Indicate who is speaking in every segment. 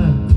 Speaker 1: love.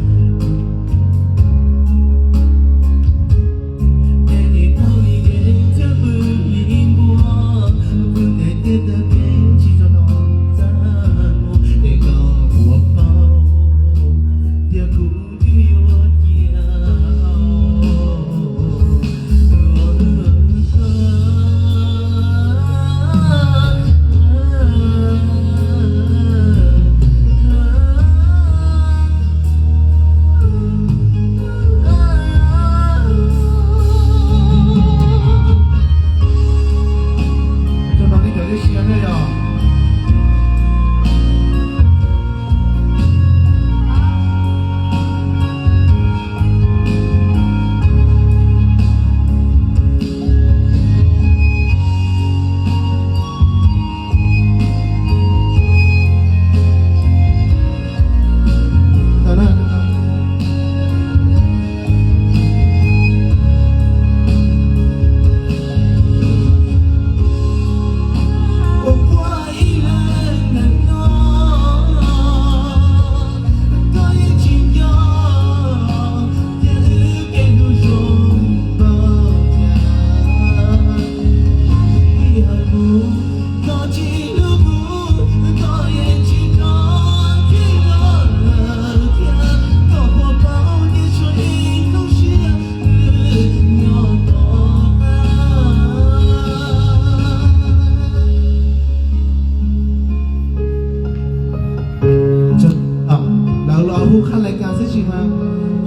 Speaker 1: cái cao sức mà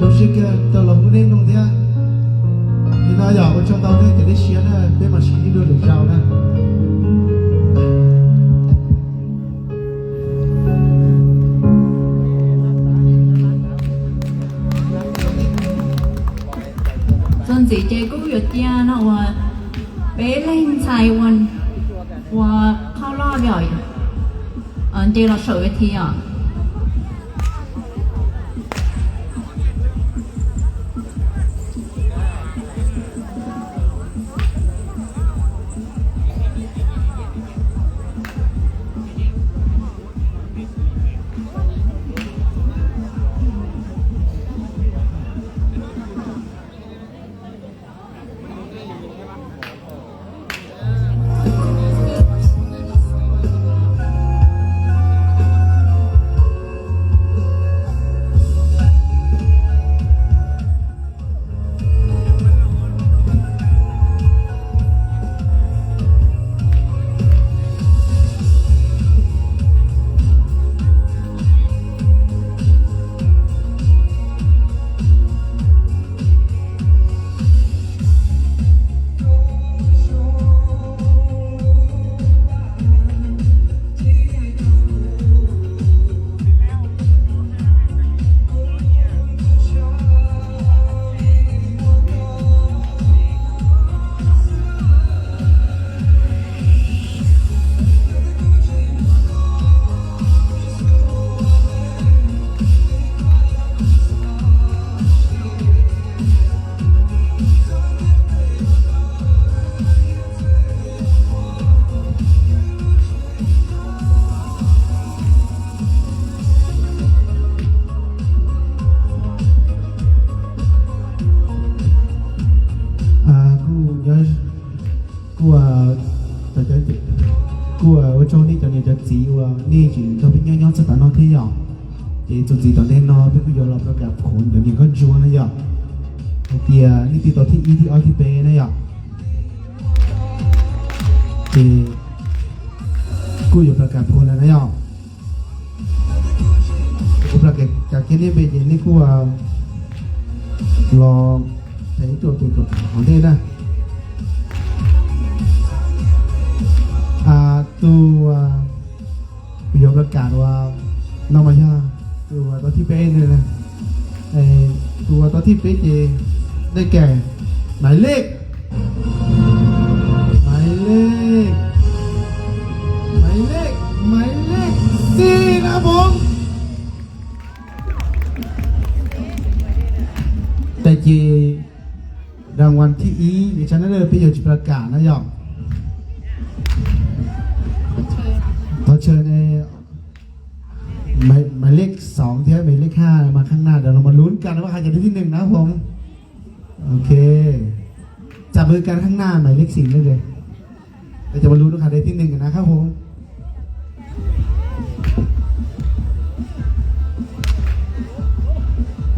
Speaker 1: chúng sẽ cái tàu lồng của nên đồng thế thì nó nhỏ của trong tàu thế cái đấy xía là bên mặt
Speaker 2: xí đưa được giàu nè dân chỉ chơi cũng được cha nó mà bé lên xài quần và khao lo rồi ờ, chơi là sợ thì à จี
Speaker 1: จุดจีตอนนี้เนาะเป็นผู้ยอมรับประกาศผลเดี๋ยวนี้ก็จวนนะยาวไอเดียนี่ติดต่อที่อีที่ออที่เปนะยาวจีกูอยู่ประกาศผลแล้วนะยาวกูประกาศจากที่นี่ไปจีนี่กูว่ารองใช้ตัวตัวตัวของนี่นะตัวประโยคประกาศว่าเรามาย่า ตัวตัวที่เป็นเนี่ยนะไอตัวตัวที่เป็นเจได้แก่ หมายเลข หมายเลข หมายเลข หมายเลขสี่นะผมแต่เจรางวัลที่อีดิฉันนั่นเลยประโยชน์ประกาศนะยอมขอเชิญใน หมายหมายเลขสองเที่หมายเลขห้ามาข้างหน้าเดี๋ยวเรามาลุ้นกันว่าใครจะได้ที่หนึ่งนะผมโอเคจับมือกันข้างหน้าหมายเลขสี่ได้เลยเราจะมาลุ้นว่าใครได้ที่หนึ่งกันนะครับผม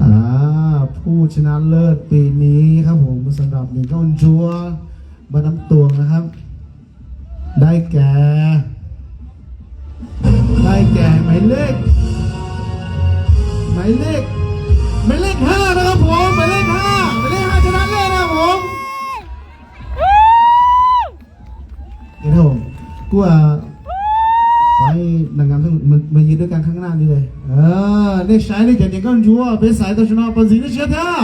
Speaker 1: อ่าผู้ชนะเลิศปีนี้ครับผมสำหรับหนึ่งก้อนจัวบานน้ำตวงนะครับ ได้แก่ แก่หมายเลขหมายเลขหมายเลขห้านะครับผมหมายเลขห้าหมายเลขห้าชนะเลิศนะครับผมเดี๋ยวผมกูอ่ะขอให้นางงามทั้งมันมายืนด้วยกันข้างหน้านี่เลย เออได้ใช้ได้แก่เด็กก้อนจัวเป็นสายตัวชนะปัญสีได้เชียร์เถอะ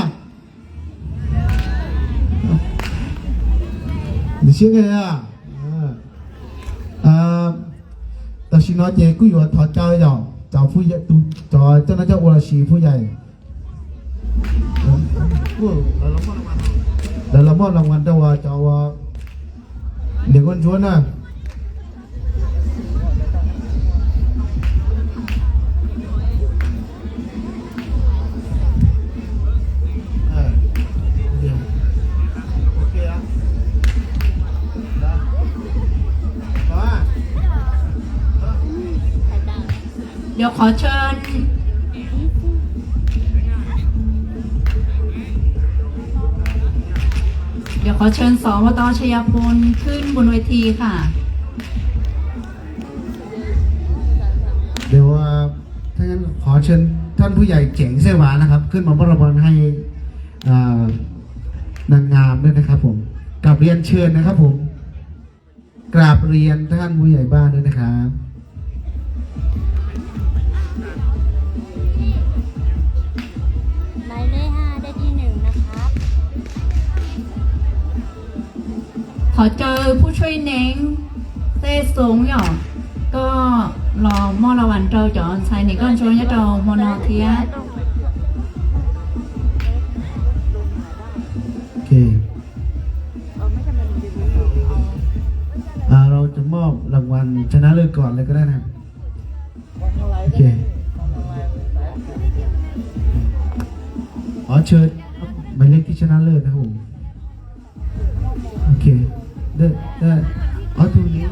Speaker 1: 你先给呀，嗯，啊。 ชินอเจกูอยู่ถอดเจ้าอย่างเจ้าผู้ใหญ่ตุจอเจ้าหน้าเจ้าอวรชีผู้ใหญ่เดี๋ยวเรามอบรางวัลเดี๋ยวเรามอบรางวัลเจ้าว่าเจ้าว่าเด็กคนชวนนะ
Speaker 2: ขอเชิญ เดี๋ยวขอเชิญสวตชยพลขึ้นบนเวทีค่ะ
Speaker 1: เดี๋ยวว่าถ้างั้นขอเชิญท่านผู้ใหญ่เจ๋งเสวานะครับ ขึ้นมามอบรางวัลให้นางงามด้วยนะครับผมกราบเรียนเชิญนะครับผมกราบเรียนท่านผู้ใหญ่บ้านด้วยนะครับ
Speaker 3: ข
Speaker 2: อเจอผู้ช่วยเน้งเต้สงหยอกก็รอมอละวันเจ้าจอนชายนี่ก็ช่วนยะเจ้ามอนอเทีย
Speaker 1: โอเคเราจะมอบรางวัลชนะเลิศก่อนเลยก็ได้นะโอเคอ๋อเชิญหมายเลขที่ชนะเลิศนะครับผม ได้ได้อ๋อตรงนี้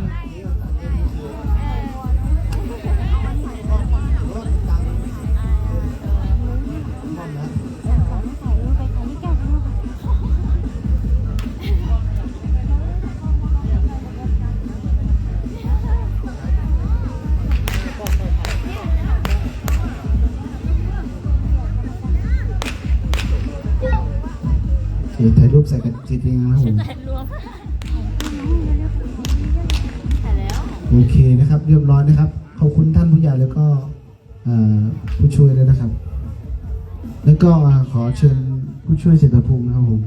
Speaker 1: ถ่ายรูปใส่กันจริงๆนะครับผม โอเคนะครับ เรียบร้อยนะครับ ขอบคุณท่านผู้ใหญ่แล้วก็ผู้ช่วยด้วยนะครับ แล้วก็ขอเชิญผู้ช่วยเศรษฐภูมินะครับผม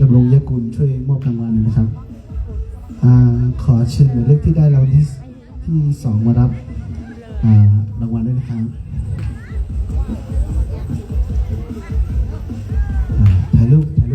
Speaker 1: ดำรงยกุลช่วยมอบรางวัลน,นะครับอขอเชิญหมายเลขที่ได้เราที่ที่สองมารับรางวัลด้วยนะครับถ่ายรูปถ่าย